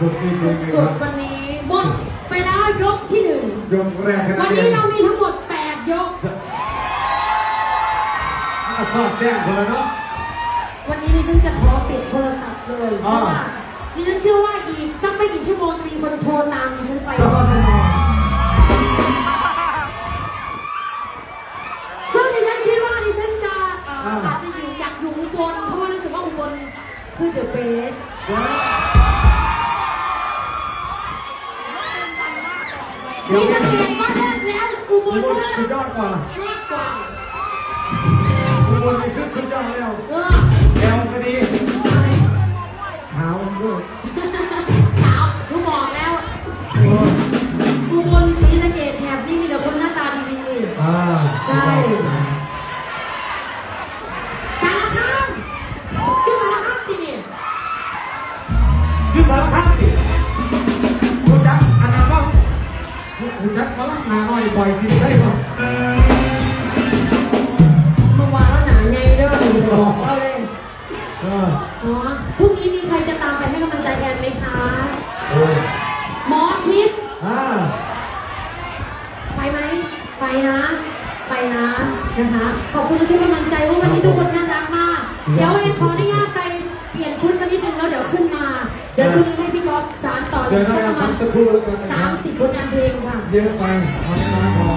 สุดๆจริงๆนะสุคดรับๆวันนี้หมดไปแล้วยกที่หนึ่งยกแรกขนาวัดนนี้นี้เรามีทั้งหมด 8 ยกก็ชอบแจ้งคนละเนาะ วันนี้ดิฉันจะขอปิดโทรศัพท์เลยเพอ่า ราะว่าดิฉันเชื่อว่าอีกสักไม่กี่ชั่วโมงจะมีคนโทรตามดิฉันไปครับกทมซึ่งดิฉันคิดว่าดิฉันจะเอ่ออาอาจจะอยู่อยากอยู่อุบลเพราะว่ารู้สึกว่าอุบลคือเดอะเบสสีสะเกดมาเลิศแล้วอุบอุลบลเลิศสุดยอดกว่าเลิศกว่าอุบลนี่คือสุดยอดแล้วเออแอลก็ดีเท้าด้วยขาวรู้บอกแล้วโอ้ยอุบลสีสะเกดแถบนี้มีแต่คนหน้าตาดีอ่าใช่ๆสารคามที่สารคามจริงนี่ยุสารคัดดิรู้ รู้จักมาลักนาน้อยบ่อยสิใช่ป่ะเมื่อวานแล้วหนาไงเด้อไปบอกเอาเลยเอออ๋อพรุ่งนี้มีใครจะตามไปให้กำลังใจแอนไหมคะโอ้ยหมอชิดอ่าไปไหมไปนะ ไปนะนะคะ ขอบคุณทุกกำลังใจว่าวันนี้ทุกคนน่ารักมาก เดี๋ยวเอขออนุญาตไป เดี๋ยวช่วงนี้ให้พี่ก๊อฟสารต่ออีเดี๋ยวกเราสักประมาพัณกสักครู่แล้วกันนะคสารัมบสิบผลงานเพลงค่ะ เยอะไปเอาน้อยๆพอ